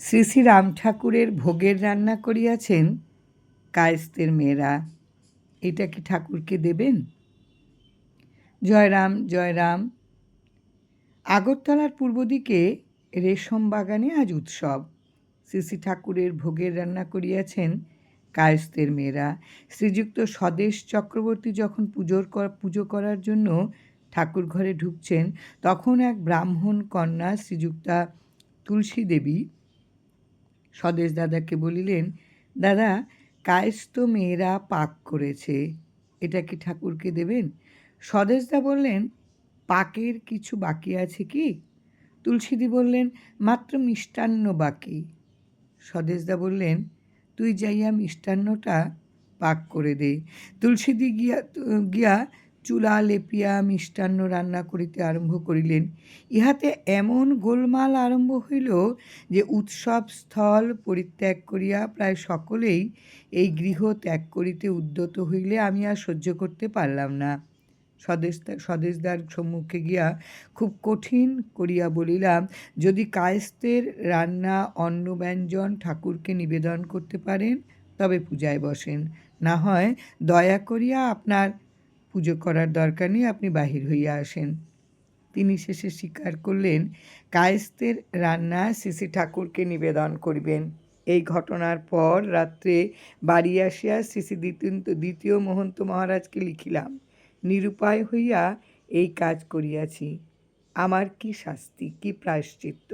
শ্রী শ্রী রাম ঠাকুরের ভোগের রান্না করিয়াছেন? কায়েস্তের মেয়েরা, এটা কি ঠাকুরকে দেবেন? জয়রাম জয়রাম। আগরতলার পূর্ব দিকে রেশম বাগানে আজ উৎসব। শ্রী শ্রী ঠাকুরের ভোগের রান্না করিয়াছেন কায়স্তের মেয়েরা। শ্রীযুক্ত স্বদেশ চক্রবর্তী যখন পুজোর পুজো করার জন্য ঠাকুর ঘরে ঢুকছেন, তখন এক ব্রাহ্মণ কন্যা শ্রীযুক্তা তুলসী দেবী স্বদেশ দাদাকে বলিলেন, দাদা কায়স্থ মেয়েরা পাক করেছে, এটা কি ঠাকুরকে দেবেন? স্বদেশদা বললেন, পাকের কিছু বাকি আছে কি? তুলসীদি বললেন, মাত্র মিষ্টান্ন বাকি। স্বদেশদা বললেন, তুই যাইয়া মিষ্টান্নটা পাক করে দে। তুলসীদি গিয়া গিয়া চুলা লেপিয়া মিষ্টান্ন রান্না করিতে আরম্ভ করিলেন। ইহাতে এমন গোলমাল আরম্ভ হইল যে উৎসব স্থল পরিত্যাগ করিয়া প্রায় সকলেই এই গৃহ ত্যাগ করিতে উদ্যত হইলে আমি আর সহ্য করতে পারলাম না। স্বদেশ স্বদেশদার সম্মুখে গিয়া খুব কঠিন করিয়া বলিলাম, যদি কায়স্তের রান্না অন্ন ব্যঞ্জন ঠাকুরকে নিবেদন করতে পারেন, তবে পূজায় বসেন। না হয় দয়া করিয়া আপনার পুজো করার দরকার নেই, আপনি বাহির হইয়া আসেন। তিনি শেষে স্বীকার করলেন, কায়েস্তের রান্না শ্রী ঠাকুরকে নিবেদন করিবেন। এই ঘটনার পর রাত্রে বাড়ি আসিয়া দ্বিতীয় দ্বিতীয় মহন্ত মহারাজকে লিখিলাম। নিরুপায় হইয়া এই কাজ করিয়াছি। আমার কি শাস্তি, কি প্রায়শ্চিত্ত?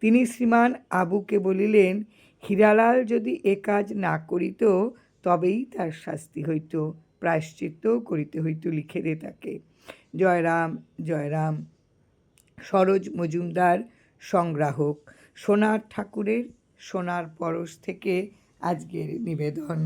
তিনি শ্রীমান আবুকে বলিলেন, হীরালাল যদি এ কাজ না করিত, তবেই তার শাস্তি হইত। প্রায়শ্চিত্তও করিতে হইত লিখে দে তাকে। জয়রাম জয়রাম, সরোজ মজুমদার, সংগ্রাহক, সোনার ঠাকুরের, সোনার পরশ থেকে আজকের নিবেদন।